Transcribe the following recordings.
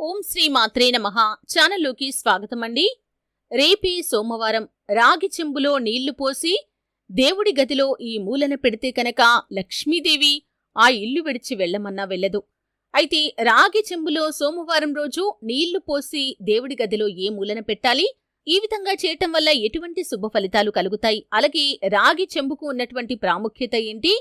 ఓం శ్రీ మాత్రే నమః. ఛానల్లోకి స్వాగతం అండి రేపే సోమవారం రాగి చెంబులో నీళ్ళు పోసి దేవుడి గదిలో ఈ మూలన పెడితే కనుక లక్ష్మీదేవి ఆ ఇల్లు విడిచి వెళ్ళమన్నా వెళ్ళదు. అయితే రాగి చెంబులో సోమవారం రోజు నీళ్ళు పోసి దేవుడి గదిలో ఏ మూలన పెట్టాలి? ఈ విధంగా చేయటం వల్ల ఎటువంటి శుభ ఫలితాలు కలుగుతాయి? అలాగే రాగి చెంబుకు ఉన్నటువంటి ప్రాముఖ్యత ఏంటి?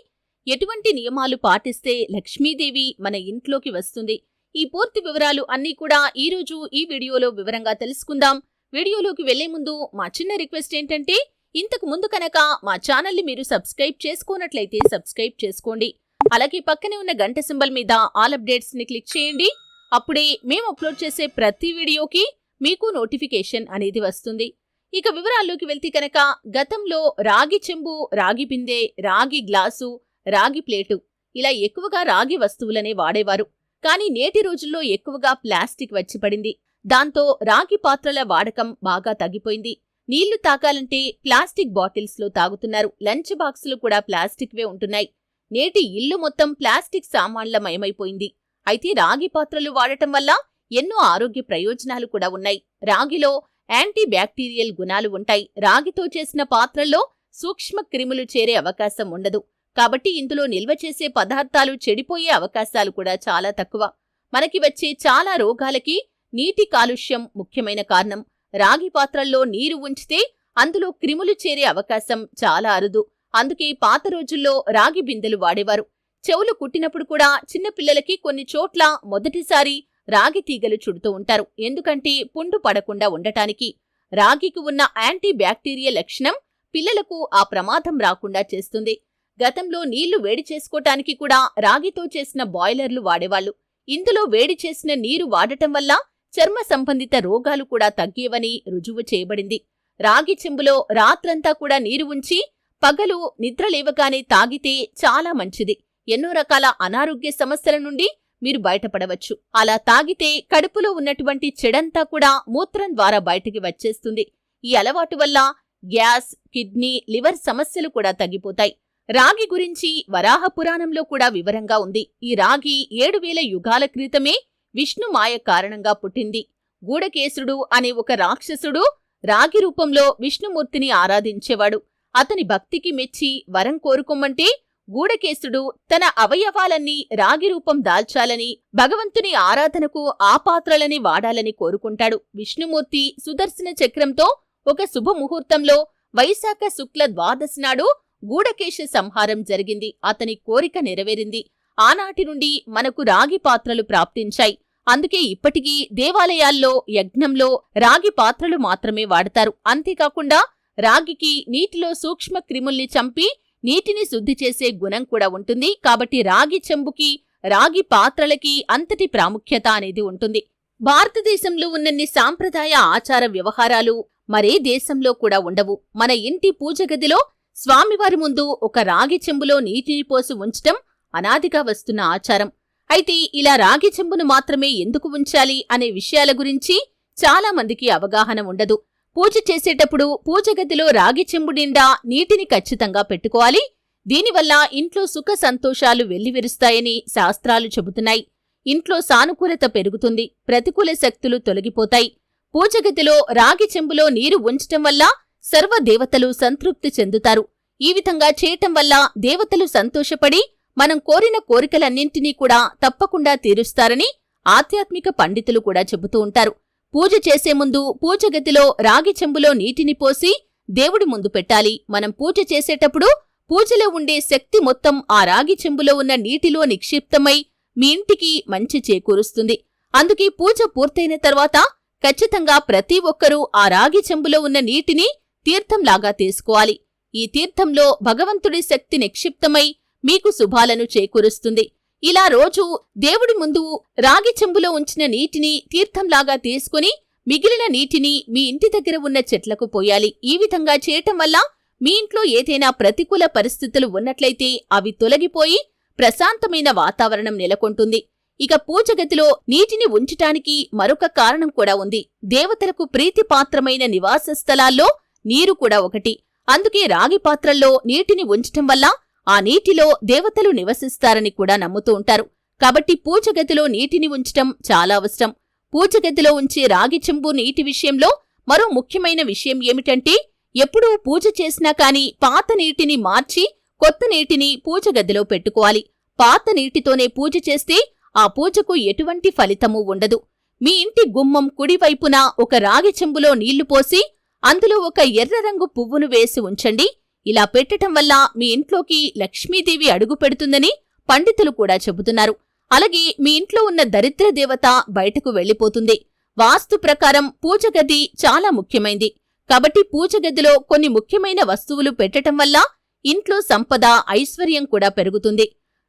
ఎటువంటి నియమాలు పాటిస్తే లక్ష్మీదేవి మన ఇంట్లోకి వస్తుంది? ఈ పూర్తి వివరాలు అన్నీ కూడా ఈ రోజు ఈ వీడియోలో వివరంగా తెలుసుకుందాం. వీడియోలోకి వెళ్ళే ముందు మా చిన్న రిక్వెస్ట్ ఏంటంటే ఇంతకు ముందు కనుక మా ఛానల్ని మీరు సబ్స్క్రైబ్ చేసుకోనట్లయితే సబ్స్క్రైబ్ చేసుకోండి. అలాగే పక్కనే ఉన్న గంట సింబల్ మీద ఆల్ అప్డేట్స్ని క్లిక్ చేయండి. అప్పుడే మేము అప్లోడ్ చేసే ప్రతి వీడియోకి మీకు నోటిఫికేషన్ అనేది వస్తుంది. ఇక వివరాల్లోకి వెళ్తే కనుక గతంలో రాగి చెంబు రాగి బిందె రాగి గ్లాసు రాగి ప్లేటు ఇలా ఎక్కువగా రాగి వస్తువులనే వాడేవారు. కానీ నేటి రోజుల్లో ఎక్కువగా ప్లాస్టిక్ వచ్చిపడింది దాంతో రాగి పాత్రల వాడకం బాగా తగ్గిపోయింది. నీళ్ళు తాగాలంటే ప్లాస్టిక్ బాటిల్స్లో తాగుతున్నారు. లంచ్ బాక్సులు కూడా ప్లాస్టిక్వే ఉంటున్నాయి. నేటి ఇల్లు మొత్తం ప్లాస్టిక్ సామాన్ల మయమైపోయింది. అయితే రాగి పాత్రలు వాడటం వల్ల ఎన్నో ఆరోగ్య ప్రయోజనాలు కూడా ఉన్నాయి. రాగిలో యాంటీ బ్యాక్టీరియల్ గుణాలు ఉంటాయి. రాగితో చేసిన పాత్రల్లో సూక్ష్మ క్రిములు చేరే అవకాశం ఉండదు. కాబట్టి ఇందులో నిల్వ చేసే పదార్థాలు చెడిపోయే అవకాశాలు కూడా చాలా తక్కువ. మనకి వచ్చే చాలా రోగాలకి నీటి కాలుష్యం ముఖ్యమైన కారణం. రాగి పాత్రల్లో నీరు ఉంచితే అందులో క్రిములు చేరే అవకాశం చాలా అరుదు. అందుకే పాత రోజుల్లో రాగి బిందెలు వాడేవారు. చెవులు కుట్టినప్పుడు కూడా చిన్నపిల్లలకి కొన్ని చోట్ల మొదటిసారి రాగి తీగలు చుడుతూ ఉంటారు. ఎందుకంటే పుండు పడకుండా ఉండటానికి. రాగికి ఉన్న యాంటీ బ్యాక్టీరియా లక్షణం పిల్లలకు ఆ ప్రమాదం రాకుండా చేస్తుంది. గతంలో నీళ్ళు వేడి చేసుకోటానికి కూడా రాగితో చేసిన బాయిలర్లు వాడేవాళ్ళు ఇందులో వేడి చేసిన నీరు వాడటం వల్ల చర్మ సంబంధిత రోగాలు కూడా తగ్గేవని రుజువు చేయబడింది. రాగి చెంబులో రాత్రంతా కూడా నీరు ఉంచి పగలు నిద్రలేవగానే తాగితే చాలా మంచిది. ఎన్నో రకాల అనారోగ్య సమస్యల నుండి మీరు బయటపడవచ్చు. అలా తాగితే కడుపులో ఉన్నటువంటి చెడంతా కూడా మూత్రం ద్వారా బయటికి వచ్చేస్తుంది. ఈ అలవాటు వల్ల గ్యాస్ కిడ్నీ లివర్ సమస్యలు కూడా తగ్గిపోతాయి. రాగి గురించి వరాహ పురాణంలో కూడా వివరంగా ఉంది. ఈ రాగి ఏడు వేల యుగాల క్రితమే విష్ణు మాయ కారణంగా పుట్టింది. గూడకేశుడు అనే ఒక రాక్షసుడు రాగి రూపంలో విష్ణుమూర్తిని ఆరాధించేవాడు. అతని భక్తికి మెచ్చి వరం కోరుకోమంటే గూడకేశుడు తన అవయవాలన్నీ రాగి రూపం దాల్చాలని భగవంతుని ఆరాధనకు ఆ పాత్రలని వాడాలని కోరుకుంటాడు. విష్ణుమూర్తి సుదర్శన చక్రంతో ఒక శుభముహూర్తంలో వైశాఖ శుక్ల ద్వాదశి నాడు గూడకేశ సంహారం జరిగింది. అతని కోరిక నెరవేరింది. ఆనాటి నుండి మనకు రాగి పాత్రలు ప్రాప్తించాయి. అందుకే ఇప్పటికీ దేవాలయాల్లో యజ్ఞంలో రాగి పాత్రలు మాత్రమే వాడతారు. అంతేకాకుండా రాగికి నీటిలో సూక్ష్మ క్రిముల్ని చంపి నీటిని శుద్ధి చేసే గుణం కూడా ఉంటుంది. కాబట్టి రాగి చెంబుకి రాగి పాత్రలకి అంతటి ప్రాముఖ్యత అనేది ఉంటుంది. భారతదేశంలో ఉన్నన్ని సాంప్రదాయ ఆచార వ్యవహారాలు మరే దేశంలో కూడా ఉండవు. మన ఇంటి పూజ గదిలో స్వామివారి ముందు ఒక రాగి చెంబులో నీటిని పోసి ఉంచటం అనాదిగా వస్తున్న ఆచారం. అయితే ఇలా రాగి చెంబును మాత్రమే ఎందుకు ఉంచాలి అనే విషయాల గురించి చాలా మందికి అవగాహన ఉండదు. పూజ చేసేటప్పుడు పూజ గదిలో రాగి చెంబు నిండా నీటిని ఖచ్చితంగా పెట్టుకోవాలి. దీనివల్ల ఇంట్లో సుఖ సంతోషాలు వెల్లివిరుస్తాయని శాస్త్రాలు చెబుతున్నాయి. ఇంట్లో సానుకూలత పెరుగుతుంది ప్రతికూల శక్తులు తొలగిపోతాయి. పూజగదిలో రాగి చెంబులో నీరు ఉంచటం వల్ల సర్వదేవతలు సంతృప్తి చెందుతారు. ఈ విధంగా చేయటం వల్ల దేవతలు సంతోషపడి మనం కోరిన కోరికలన్నింటినీ కూడా తప్పకుండా తీరుస్తారని ఆధ్యాత్మిక పండితులు కూడా చెబుతూ ఉంటారు. పూజ చేసే ముందు పూజగతిలో రాగి చెంబులో నీటిని పోసి దేవుడి ముందు పెట్టాలి. మనం పూజ చేసేటప్పుడు పూజలో ఉండే శక్తి మొత్తం ఆ రాగి చెంబులో ఉన్న నీటిలో నిక్షిప్తమై మీ ఇంటికి మంచి చేకూరుస్తుంది. అందుకే పూజ పూర్తయిన తర్వాత ఖచ్చితంగా ప్రతి ఒక్కరూ ఆ రాగి చెంబులో ఉన్న నీటిని తీర్థంలాగా తీసుకోవాలి. ఈ తీర్థంలో భగవంతుడి శక్తి నిక్షిప్తమై మీకు శుభాలను చేకూరుస్తుంది. ఇలా రోజు దేవుడి ముందు రాగి చెంబులో ఉంచిన నీటిని తీర్థంలాగా తీసుకుని మిగిలిన నీటిని మీ ఇంటి దగ్గర ఉన్న చెట్లకు పోయాలి. ఈ విధంగా చేయటం వల్ల మీ ఇంట్లో ఏదైనా ప్రతికూల పరిస్థితులు ఉన్నట్లయితే అవి తొలగిపోయి ప్రశాంతమైన వాతావరణం నెలకొంటుంది. ఇక పూజగదిలో నీటిని ఉంచటానికి మరొక కారణం కూడా ఉంది. దేవతలకు ప్రీతిపాత్రమైన నివాస స్థలాల్లో నీరు కూడా ఒకటి. అందుకే రాగి పాత్రల్లో నీటిని ఉంచటం వల్ల ఆ నీటిలో దేవతలు నివసిస్తారని కూడా నమ్ముతూ ఉంటారు. కాబట్టి పూజగదిలో నీటిని ఉంచటం చాలా అవసరం. పూజగదిలో ఉంచే రాగి చెంబు నీటి విషయంలో మరో ముఖ్యమైన విషయం ఏమిటంటే ఎప్పుడూ పూజ చేసినా కాని పాత నీటిని మార్చి కొత్త నీటిని పూజగదిలో పెట్టుకోవాలి. పాత నీటితోనే పూజ చేస్తే ఆ పూజకు ఎటువంటి ఫలితమూ ఉండదు. మీ ఇంటి గుమ్మం కుడివైపున ఒక రాగి చెంబులో నీళ్ళు పోసి అందులో ఒక ఎర్ర రంగు పువ్వును వేసి ఉంచండి. ఇలా పెట్టటం వల్ల మీ ఇంట్లోకి లక్ష్మీదేవి అడుగు పెడుతుందని పండితులు కూడా చెబుతున్నారు. అలాగే మీ ఇంట్లో ఉన్న దరిద్ర దేవత బయటకు వెళ్ళిపోతుంది వాస్తు ప్రకారం పూజ గది చాలా ముఖ్యమైంది. కాబట్టి పూజ గదిలో కొన్ని ముఖ్యమైన వస్తువులు పెట్టటం వల్ల ఇంట్లో సంపద ఐశ్వర్యం కూడా పెరుగుతుంది.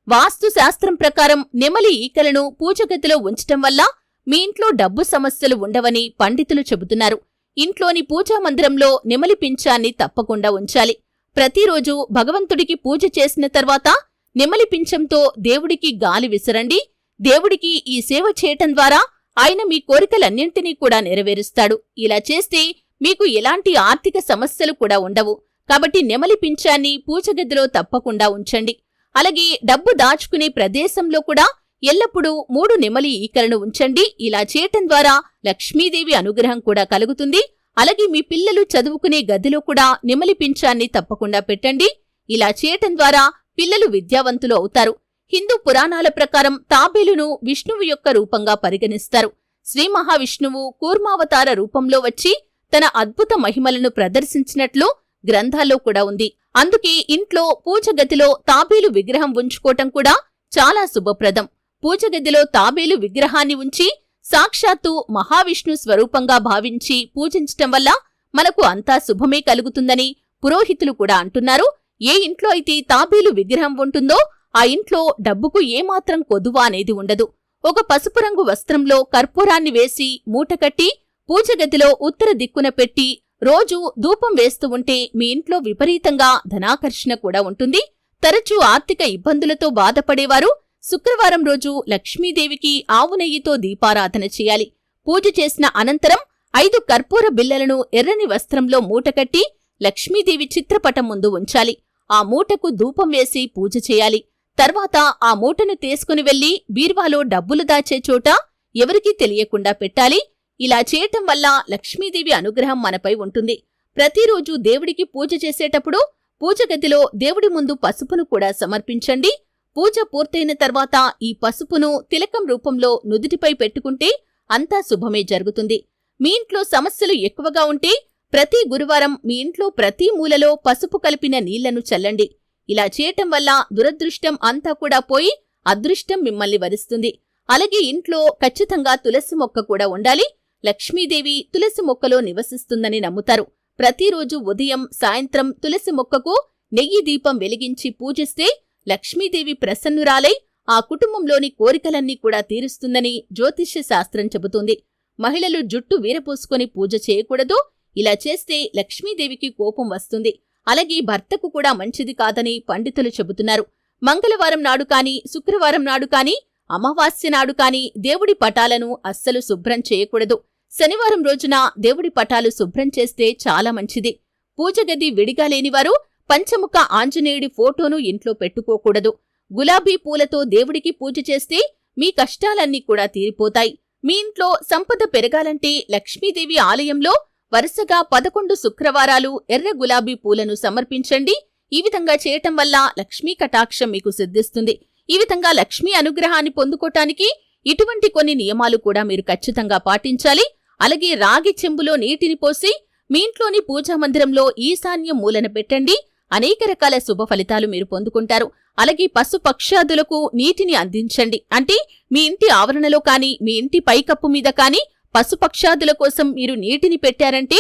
వాస్తు శాస్త్రం ప్రకారం నెమలి ఈకలను పూజ గదిలో ఉంచటం వల్ల మీ ఇంట్లో డబ్బు సమస్యలు ఉండవని పండితులు చెబుతున్నారు. ఇంట్లోని పూజా మందిరంలో నెమలి పింఛాన్ని తప్పకుండా ఉంచాలి. ప్రతిరోజు భగవంతుడికి పూజ చేసిన తర్వాత నెమలి పింఛంతో దేవుడికి గాలి విసరండి. దేవుడికి ఈ సేవ చేయటం ద్వారా ఆయన మీ కోరికలన్నింటినీ కూడా నెరవేరుస్తాడు. ఇలా చేస్తే మీకు ఎలాంటి ఆర్థిక సమస్యలు కూడా ఉండవు. కాబట్టి నెమలి పింఛాన్ని పూజగదిలో తప్పకుండా ఉంచండి. అలాగే డబ్బు దాచుకునే ప్రదేశంలో కూడా ఎల్లప్పుడూ మూడు నెమలి ఈకలను ఉంచండి. ఇలా చేయటం ద్వారా లక్ష్మీదేవి అనుగ్రహం కూడా కలుగుతుంది. అలాగే మీ పిల్లలు చదువుకునే గదిలో కూడా నెమలి పింఛాన్ని తప్పకుండా పెట్టండి. ఇలా చేయటం ద్వారా పిల్లలు విద్యావంతులు అవుతారు. హిందూ పురాణాల ప్రకారం తాబేలును విష్ణువు యొక్క రూపంగా పరిగణిస్తారు. శ్రీ మహావిష్ణువు కూర్మావతార రూపంలో వచ్చి తన అద్భుత మహిమలను ప్రదర్శించినట్లు గ్రంథాల్లో కూడా ఉంది. అందుకే ఇంట్లో పూజ గదిలో తాబేలు విగ్రహం ఉంచుకోవటం కూడా చాలా శుభప్రదం. పూజగదిలో తాబేలు విగ్రహాన్ని ఉంచి సాక్షాత్తు మహావిష్ణు స్వరూపంగా భావించి పూజించటం వల్ల మనకు అంతా శుభమే కలుగుతుందని పురోహితులు కూడా అంటున్నారు. ఏ ఇంట్లో అయితే తాబేలు విగ్రహం ఉంటుందో ఆ ఇంట్లో డబ్బుకు ఏమాత్రం కొదువ అనేది ఉండదు. ఒక పసుపు రంగు వస్త్రంలో కర్పూరాన్ని వేసి మూటకట్టి పూజగదిలో ఉత్తర దిక్కున పెట్టి రోజూ ధూపం వేస్తూ ఉంటే మీ ఇంట్లో విపరీతంగా ధనాకర్షణ కూడా ఉంటుంది. తరచూ ఆర్థిక ఇబ్బందులతో బాధపడేవారు శుక్రవారం రోజు లక్ష్మీదేవికి ఆవు నెయ్యితో దీపారాధన చేయాలి. పూజ చేసిన అనంతరం ఐదు కర్పూర బిల్లలను ఎర్రని వస్త్రంలో మూటకట్టి లక్ష్మీదేవి చిత్రపటం ముందు ఉంచాలి. ఆ మూటకు ధూపం వేసి పూజ చేయాలి. తర్వాత ఆ మూటను తీసుకుని వెళ్ళి బీర్వాలో డబ్బులు దాచే చోట ఎవరికీ తెలియకుండా పెట్టాలి. ఇలా చేయటం వల్ల లక్ష్మీదేవి అనుగ్రహం మనపై ఉంటుంది. ప్రతిరోజు దేవుడికి పూజ చేసేటప్పుడు పూజ గదిలో దేవుడి ముందు పసుపును కూడా సమర్పించండి. పూజ పూర్తయిన తర్వాత ఈ పసుపును తిలకం రూపంలో నుదుటిపై పెట్టుకుంటే అంతా శుభమే జరుగుతుంది. మీ ఇంట్లో సమస్యలు ఎక్కువగా ఉంటే ప్రతి గురువారం మీ ఇంట్లో ప్రతి మూలలో పసుపు కలిపిన నీళ్ళను చల్లండి. ఇలా చేయటం వల్ల దురదృష్టం అంతా కూడా పోయి అదృష్టం మిమ్మల్ని వరిస్తుంది. అలాగే ఇంట్లో ఖచ్చితంగా తులసి మొక్క కూడా ఉండాలి. లక్ష్మీదేవి తులసి మొక్కలో నివసిస్తుందని నమ్ముతారు. ప్రతిరోజు ఉదయం సాయంత్రం తులసి మొక్కకు నెయ్యి దీపం వెలిగించి పూజిస్తే లక్ష్మీదేవి ప్రసన్నురాలై ఆ కుటుంబంలోని కోరికలన్నీ కూడా తీరుస్తుందని జ్యోతిష్య శాస్త్రం చెబుతుంది. మహిళలు జుట్టు వీరపోసుకొని పూజ చేయకూడదు. ఇలా చేస్తే లక్ష్మీదేవికి కోపం వస్తుంది. అలాగే భర్తకు కూడా మంచిది కాదని పండితులు చెబుతున్నారు. మంగళవారం నాడు కాని శుక్రవారం నాడు కాని అమావాస్య నాడు కాని దేవుడి పటాలను అస్సలు శుభ్రం చేయకూడదు. శనివారం రోజున దేవుడి పటాలు శుభ్రం చేస్తే చాలా మంచిది. పూజగది విడిగా లేనివారు పంచముఖ ఆంజనేయుడి ఫోటోను ఇంట్లో పెట్టుకోకూడదు. గులాబీ పూలతో దేవుడికి పూజ చేస్తే మీ కష్టాలన్నీ కూడా తీరిపోతాయి. మీ ఇంట్లో సంపద పెరగాలంటే లక్ష్మీదేవి ఆలయంలో వరుసగా పదకొండు శుక్రవారాలు ఎర్ర గులాబీ పూలను సమర్పించండి. ఈ విధంగా చేయటం వల్ల లక్ష్మీ కటాక్షం మీకు సిద్ధిస్తుంది. ఈ విధంగా లక్ష్మీ అనుగ్రహాన్ని పొందుకోటానికి ఇటువంటి కొన్ని నియమాలు కూడా మీరు ఖచ్చితంగా పాటించాలి. అలాగే రాగి చెంబులో నీటిని పోసి మీ ఇంట్లోని పూజా మందిరంలో ఈశాన్యం మూలన పెట్టండి. అనేక రకాల శుభ ఫలితాలు మీరు పొందుకుంటారు. అలాగే పశు పక్షాదులకు నీటిని అందించండి. అంటే మీ ఇంటి ఆవరణలో కానీ మీ ఇంటి పైకప్పు మీద కానీ పశుపక్షాదుల కోసం మీరు నీటిని పెట్టారంటే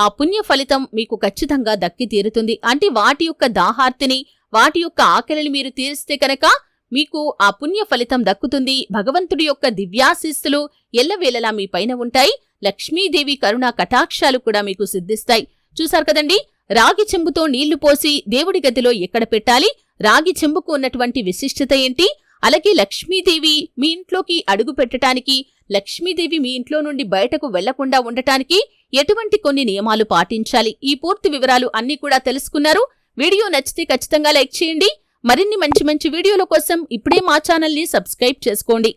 ఆ పుణ్య ఫలితం మీకు ఖచ్చితంగా దక్కి తీరుతుంది. అంటే వాటి యొక్క దాహార్తిని వాటి యొక్క ఆకలిని మీరు తీరిస్తే కనుక మీకు ఆ పుణ్య ఫలితం దక్కుతుంది. భగవంతుడి యొక్క దివ్యాశీస్సులు ఎల్లవేళలా మీ పైన ఉంటాయి. లక్ష్మీదేవి కరుణా కటాక్షాలు కూడా మీకు సిద్ధిస్తాయి. చూశారు కదండి? రాగి చెంబుతో నీళ్ళు పోసి దేవుడి గదిలో ఎక్కడ పెట్టాలి? రాగి చెంబుకు ఉన్నటువంటి విశిష్టత ఏంటి? అలాగే లక్ష్మీదేవి మీ ఇంట్లోకి అడుగు పెట్టడానికి లక్ష్మీదేవి మీ ఇంట్లో నుండి బయటకు వెళ్ళకుండా ఉండటానికి ఎటువంటి కొన్ని నియమాలు పాటించాలి? ఈ పూర్తి వివరాలు అన్నీ కూడా తెలుసుకున్నారు. వీడియో నచ్చితే ఖచ్చితంగా లైక్ చేయండి. మరిన్ని మంచి మంచి వీడియోల కోసం ఇప్పుడే మా ఛానల్ని సబ్స్క్రైబ్ చేసుకోండి.